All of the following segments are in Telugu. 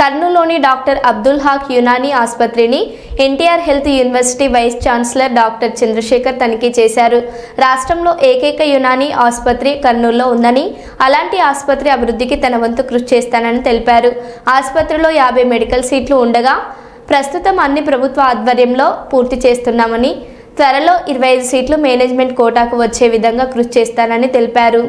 కర్నూలులోని డాక్టర్ అబ్దుల్ హాక్ యునానీ ఆసుపత్రిని NTR health university vice chancellor doctor Chandrasekhar తనిఖీ చేశారు. రాష్ట్రంలో ఏకైక యునానీ ఆసుపత్రి కర్నూలులో ఉందని అలాంటి ఆసుపత్రి అభివృద్ధికి తన వంతు కృషి చేస్తానని తెలిపారు. ఆసుపత్రిలో యాభై మెడికల్ సీట్లు ఉండగా ప్రస్తుతం అన్ని ప్రభుత్వ ఆధ్వర్యంలో పూర్తి చేస్తున్నామని త్వరలో ఇరవై ఐదు సీట్లు మేనేజ్మెంట్ కోటాకు వచ్చే విధంగా కృషి చేస్తానని తెలిపారు.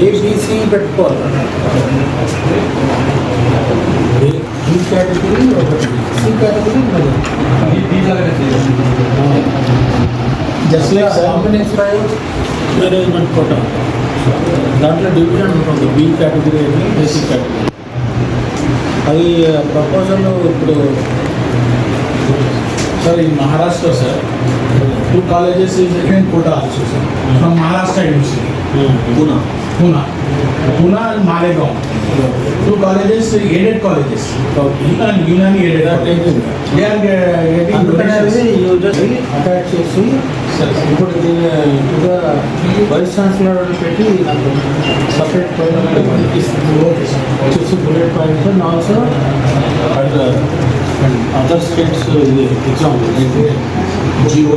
ఏబీసీ పెట్టుకోవాలి ఈ కేటగిరీ ఒకటి సి కేటగిరీ మరి జస్ట్ కాంబినేషన్ మేనేజ్మెంట్ కోట దాంట్లో డివిజన్ ఉంటుంది బి కేటగిరీ అని ఏసీ కేటగిరీ అది ప్రపోజల్ ఇప్పుడు సార్ ఈ Maharashtra sir two colleges second quota also sir from Maharashtra university Poona Pune. Pune and Malegaon. Two colleges, aided colleges. And Unani aided colleges. They are uh, getting అందుకనే donations. అటాచ్ చేసి ఇప్పుడు దీన్ని ఇంకా వైస్ ఛాన్సలర్ అని పెట్టి నాకు సపరేట్ Okay, sir. వచ్చేసి bullet points and also and other states ఇది ఎగ్జామ్ జియో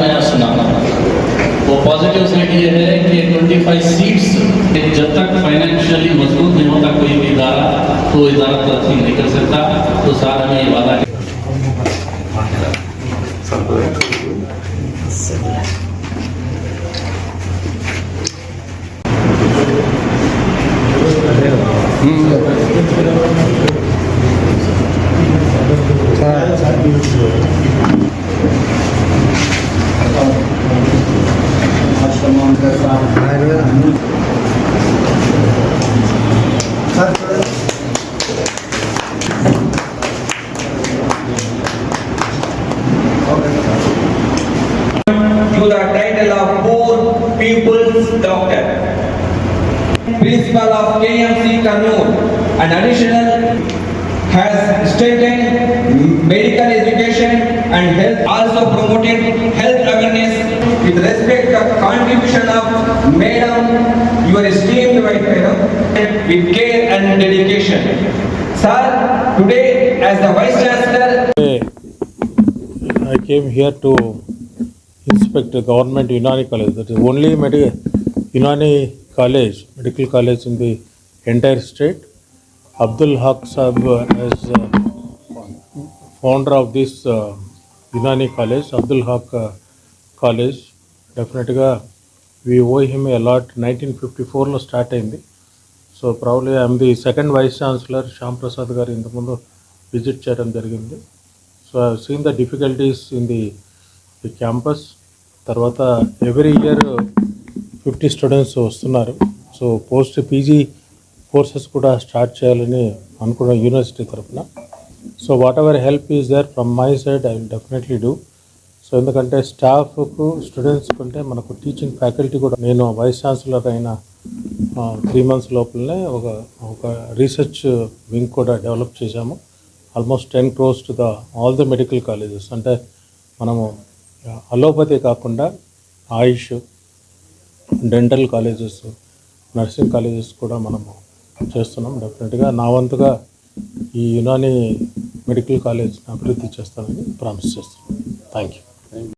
side की बात मैं यहाँ सुना। वो पॉजिटिव साइड ये है कि 25 सीट्स जब तक फाइनेंशियली मज़बूत नहीं होता, कोई भी इदारा तो इदारा तरक्की नहीं कर सकता। तो सारा में ये वादा है। To the title of Poor People's Doctor. Principal of KMC Kannur, an additional has strengthened medical education and health, also promoted health awareness with respect to contribution of Madam, your esteemed Vice Madam, with care and dedication. Sir, today as the Vice Chancellor I came here to inspect the government Unani college. That is only medical Unani college, medical college in the entire state. Abdul Haq Sahib uh, as uh, founder of this uh, Unani college, Abdul Haq uh, college. డెఫినెట్గా we owe him a lot nineteen fifty ఫోర్లో స్టార్ట్ అయింది so probably I'm the second vice chancellor Shyam Prasad garu ఇంతకుముందు విజిట్ చేయడం జరిగింది so I seen the difficulties in the the campus తర్వాత ఎవ్రీ ఇయర్ ఫిఫ్టీ స్టూడెంట్స్ వస్తున్నారు. సో పోస్ట్ పీజీ కోర్సెస్ కూడా స్టార్ట్ చేయాలని అనుకున్న యూనివర్సిటీ తరఫున so what help is there from my side I will definitely do so ఎందుకంటే స్టాఫ్కు స్టూడెంట్స్ కంటే మనకు టీచింగ్ ఫ్యాకల్టీ కూడా నేను వైస్ ఛాన్సలర్ అయిన త్రీ మంత్స్ లోపలనే ఒక ఒక రీసెర్చ్ వింగ్ కూడా డెవలప్ చేశాము. Almost ten crores to the all the medical colleges అంటే మనము అలోపతి కాకుండా AYUSH dental colleges nursing colleges కూడా మనము చేస్తున్నాం డెఫినెట్గా. నా వంతుగా ఈ యునాని మెడికల్ కాలేజ్ని అభివృద్ధి చేస్తానని ప్రామిస్ చేస్తున్నాను. Thank you.